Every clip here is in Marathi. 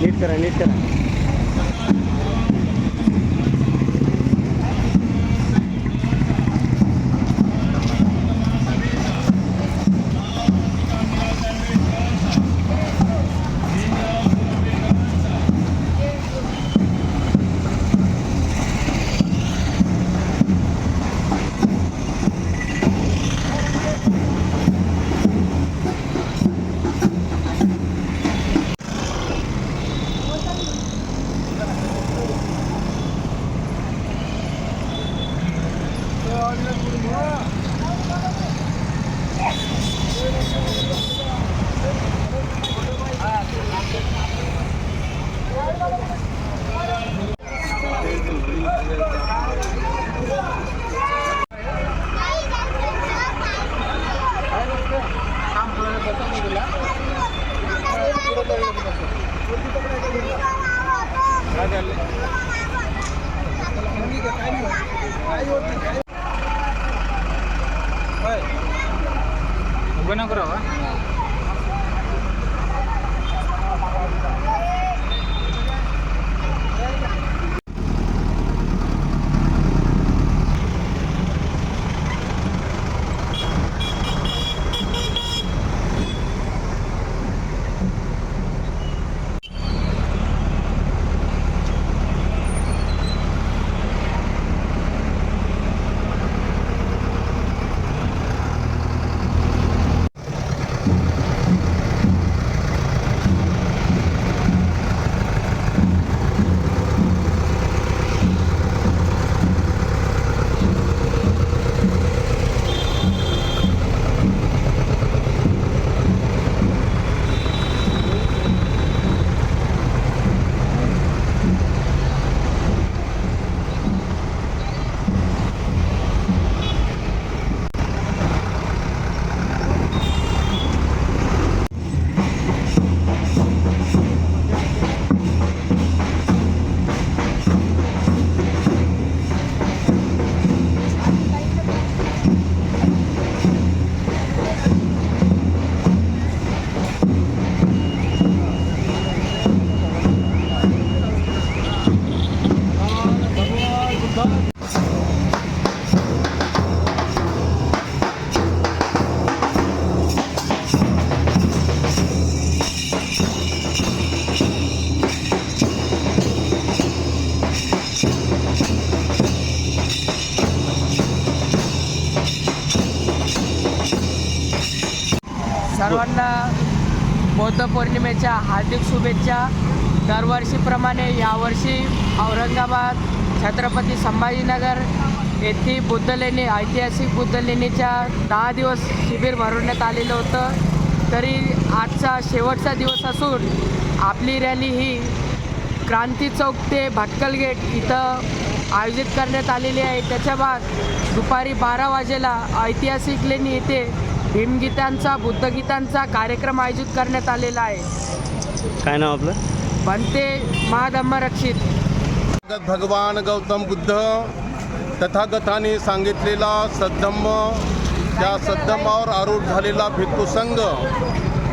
नीट करा नीट करा. ન કરો सर्वांना बौद्ध पौर्णिमेच्या हार्दिक शुभेच्छा. दरवर्षीप्रमाणे यावर्षी औरंगाबाद छत्रपती संभाजीनगर येथे बुद्धलेणी ऐतिहासिक बुद्धलेणीच्या दहा दिवस शिबिर भरवण्यात आलेलं होतं. तरी आजचा शेवटचा दिवस असून आपली रॅली ही क्रांती चौक ते भटकल गेट इथं आयोजित करण्यात आलेली आहे. त्याच्या बाद दुपारी बारा वाजेला ऐतिहासिक लेणी येथे भीमगीतांचा बुद्धगीतांचा कार्यक्रम आयोजित करण्यात आलेला आहे. काय नाव आपलं? बनते महाधम्मरक्षित. तथागत भगवान गौतम बुद्ध तथागताने सांगितलेला सद्धम्म त्या सद्धम्मावर आरूढ झालेला भिक्खू संघ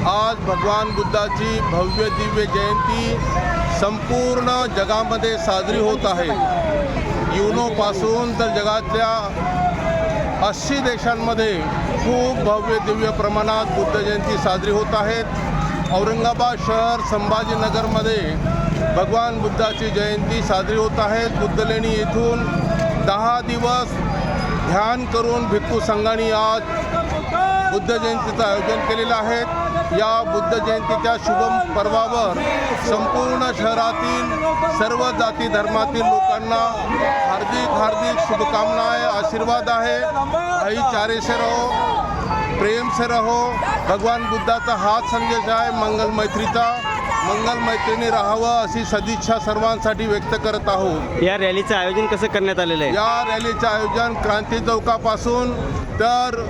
आज भगवान बुद्धाची भव्य दिव्य जयंती संपूर्ण जगामध्ये साजरी होत आहे. युनोपासून तर जगातल्या अस्सी देशांमध्ये खूप भव्य दिव्य प्रमाणात बुद्ध जयंती साजरी होत आहेत. औरंगाबाद शहर संभाजीनगरमध्ये भगवान बुद्धाची जयंती साजरी होत आहेत बुद्धलेणी येथून दहा दिवस ध्यान करून भिक्खू संघाने आज बुद्ध जयंतीचं आयोजन केलेलं आहे. या बुद्ध जयंतीच्या शुभ पर्वावर संपूर्ण शहरातील सर्व जाती धर्मातील लोकांना हार्दिक हार्दिक शुभकामना आहे आशीर्वाद आहे. भाईचारे से रहो प्रेम से रहो. भगवान बुद्धाचा हाच संदेश आहे मंगल मैत्रीचा. मंगल मैत्रीने राहावं अशी सदिच्छा सर्वांसाठी व्यक्त करत आहोत. या रॅलीचं आयोजन कसं करण्यात आलेलं आहे? या रॅलीचं आयोजन क्रांती चौकापासून तर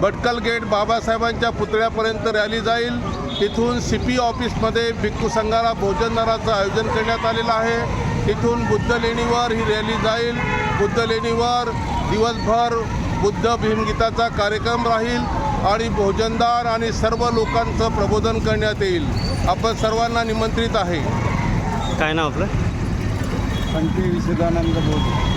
भटकल गेट बाबासाहेबांच्या पुतळ्यापर्यंत रॅली जाईल. तिथून सी पी ऑफिसमध्ये भिक्खू संघाला भोजनदाराचं आयोजन करण्यात आलेलं आहे. तिथून बुद्ध लेणीवर ही रॅली जाईल. बुद्ध लेणीवर दिवसभर बुद्ध भीमगीताचा कार्यक्रम राहील आणि भोजनदान आणि सर्व लोकांचं प्रबोधन करण्यात येईल. आपण सर्वांना निमंत्रित आहे. काय नाव आपलं? पंचवी विशुद्धानंद बोध.